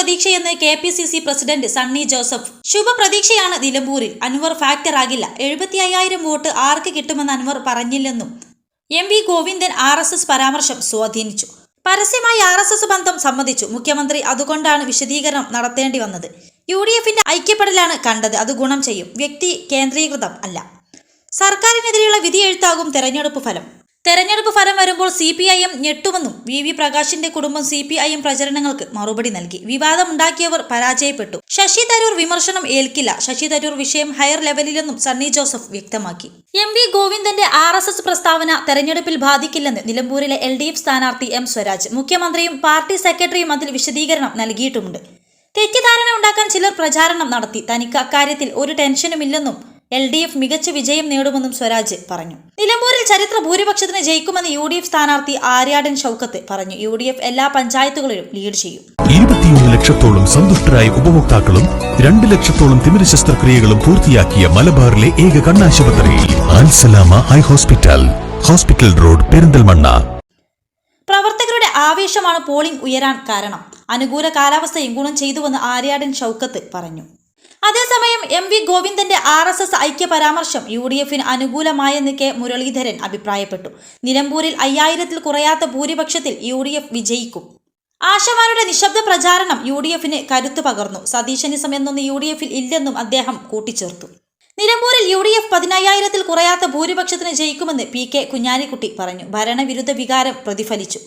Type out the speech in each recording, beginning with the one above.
ശുഭപ്രതീക്ഷയെന്ന് K P C C president Sunny Joseph. ശുഭപ്രതീക്ഷയാണ് നിലമ്പൂരിൽ. Anvar factor ആകില്ല. എഴുപത്തി അയ്യായിരം വോട്ട് ആർക്ക് കിട്ടുമെന്ന് Anwar പറഞ്ഞില്ലെന്നും M V Govindan R S S പരാമർശം സ്വാധീനിച്ചു. പരസ്യമായി ആർ എസ് എസ് ബന്ധം സമ്മതിച്ചു. മുഖ്യമന്ത്രി അതുകൊണ്ടാണ് വിശദീകരണം നടത്തേണ്ടി വന്നത്. യു ഡി എഫിന്റെ ഐക്യപ്പെടലാണ് കണ്ടത്. അത് ഗുണം ചെയ്യും. വ്യക്തി കേന്ദ്രീകൃതം അല്ല. സർക്കാരിനെതിരെയുള്ള വിധിയെഴുത്താകും തെരഞ്ഞെടുപ്പ് ഫലം. തെരഞ്ഞെടുപ്പ് ഫലം വരുമ്പോൾ സി പി ഐ എം ഞെട്ടുമെന്നും വി വി പ്രകാശിന്റെ കുടുംബം സി പി ഐ എം പ്രചരണങ്ങൾക്ക് മറുപടി നൽകി. വിവാദമുണ്ടാക്കിയവർ പരാജയപ്പെട്ടു. ശശി തരൂർ വിമർശനം ഏൽക്കില്ല. ശശി തരൂർ വിഷയം ഹയർ ലെവലിലെന്നും സണ്ണി ജോസഫ് വ്യക്തമാക്കി. എം വി ഗോവിന്ദന്റെ ആർ എസ് എസ് പ്രസ്താവന തെരഞ്ഞെടുപ്പിൽ ബാധിക്കില്ലെന്ന് നിലമ്പൂരിലെ എൽ ഡി എഫ് സ്ഥാനാർത്ഥി എം സ്വരാജ്. മുഖ്യമന്ത്രിയും പാർട്ടി സെക്രട്ടറിയും അതിൽ വിശദീകരണം നൽകിയിട്ടുമുണ്ട്. തെറ്റിദ്ധാരണ ഉണ്ടാക്കാൻ ചിലർ പ്രചാരണം നടത്തി. തനിക്ക് അക്കാര്യത്തിൽ ഒരു ടെൻഷനുമില്ലെന്നും എൽ ഡി എഫ് മികച്ച വിജയം നേടുമെന്നും സ്വരാജ് പറഞ്ഞു. നിലമ്പൂരിൽ ചരിത്ര ഭൂരിപക്ഷത്തിന് ജയിക്കുമെന്ന് യു ഡി എഫ് സ്ഥാനാർത്ഥി ആര്യാടൻ ഷൌക്കത്ത് പറഞ്ഞു. യു ഡി എഫ് എല്ലാ പഞ്ചായത്തുകളിലും ലീഡ് ചെയ്യും. ഇരുപത്തിയൊന്ന് ലക്ഷത്തോളം സന്തുഷ്ടരായ ഉപഭോക്താക്കളും രണ്ട് ലക്ഷത്തോളം തിമിര ശസ്ത്രക്രിയകളും പൂർത്തിയാക്കിയ മലബാറിലെ ഏക കണ്ണാശുപത്രിയിൽ ആൻസലാമ eye hospital hospital road Perinthalmanna. പ്രവർത്തകരുടെ ആവേശമാണ് പോളിംഗ് ഉയരാൻ കാരണം. അനുകൂല കാലാവസ്ഥയും ഗുണം ചെയ്തുവെന്ന് ആര്യാടൻ ഷൌക്കത്ത് പറഞ്ഞു. അതേസമയം എം വി ഗോവിന്ദന്റെ ആർ എസ് എസ് ഐക്യ പരാമർശം യു ഡി എഫിന് അനുകൂലമായെന്ന് കെ മുരളീധരൻ അഭിപ്രായപ്പെട്ടു. നിലമ്പൂരിൽ അയ്യായിരത്തിൽ കുറയാത്ത ഭൂരിപക്ഷത്തിൽ യു ഡി എഫ് വിജയിക്കും. ആശമാരുടെ നിശബ്ദ പ്രചാരണം യു ഡി എഫിന് കരുത്തു പകർന്നു. സതീശനിസം എന്നൊന്ന് യു ഡി എഫിൽ ഇല്ലെന്നും അദ്ദേഹം കൂട്ടിച്ചേർത്തു. നിലമ്പൂരിൽ യു ഡി എഫ് പതിനയ്യായിരത്തിൽ കുറയാത്ത ഭൂരിപക്ഷത്തിന് ജയിക്കുമെന്ന് പി കെ കുഞ്ഞാലിക്കുട്ടി പറഞ്ഞു. ഭരണവിരുദ്ധ വികാരം പ്രതിഫലിച്ചു.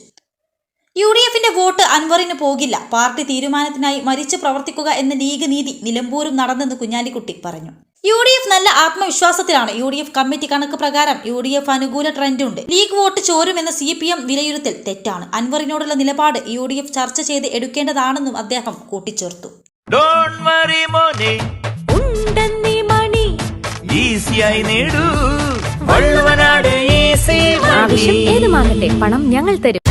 യു ഡി എഫിന്റെ വോട്ട് അൻവറിന് പോകില്ല. പാർട്ടി തീരുമാനത്തിനായി മരിച്ചു പ്രവർത്തിക്കുക എന്ന ലീഗ് നീതി നിലമ്പൂരും നടന്നെന്ന് കുഞ്ഞാലിക്കുട്ടി പറഞ്ഞു. യു ഡി എഫ് നല്ല ആത്മവിശ്വാസത്തിലാണ്. യു ഡി എഫ് കമ്മിറ്റി കണക്ക് പ്രകാരം യു ഡി എഫ് അനുകൂല ട്രെൻഡുണ്ട്. ലീഗ് വോട്ട് ചോരുമെന്ന സി പി എം വിലയിരുത്തൽ തെറ്റാണ്. അൻവറിനോടുള്ള നിലപാട് യു ഡി എഫ് ചർച്ച ചെയ്ത് എടുക്കേണ്ടതാണെന്നും അദ്ദേഹം കൂട്ടിച്ചേർത്തു. ഡോണ്ട് വറി മോനെ. ഉണ്ടെന്നീ മണി. ഈസിയായി നേടൂ. വള്ളുവനാട് ഈസി ആവശ്യം ഏതുമാകട്ടെ പണം ഞങ്ങൾ തരും.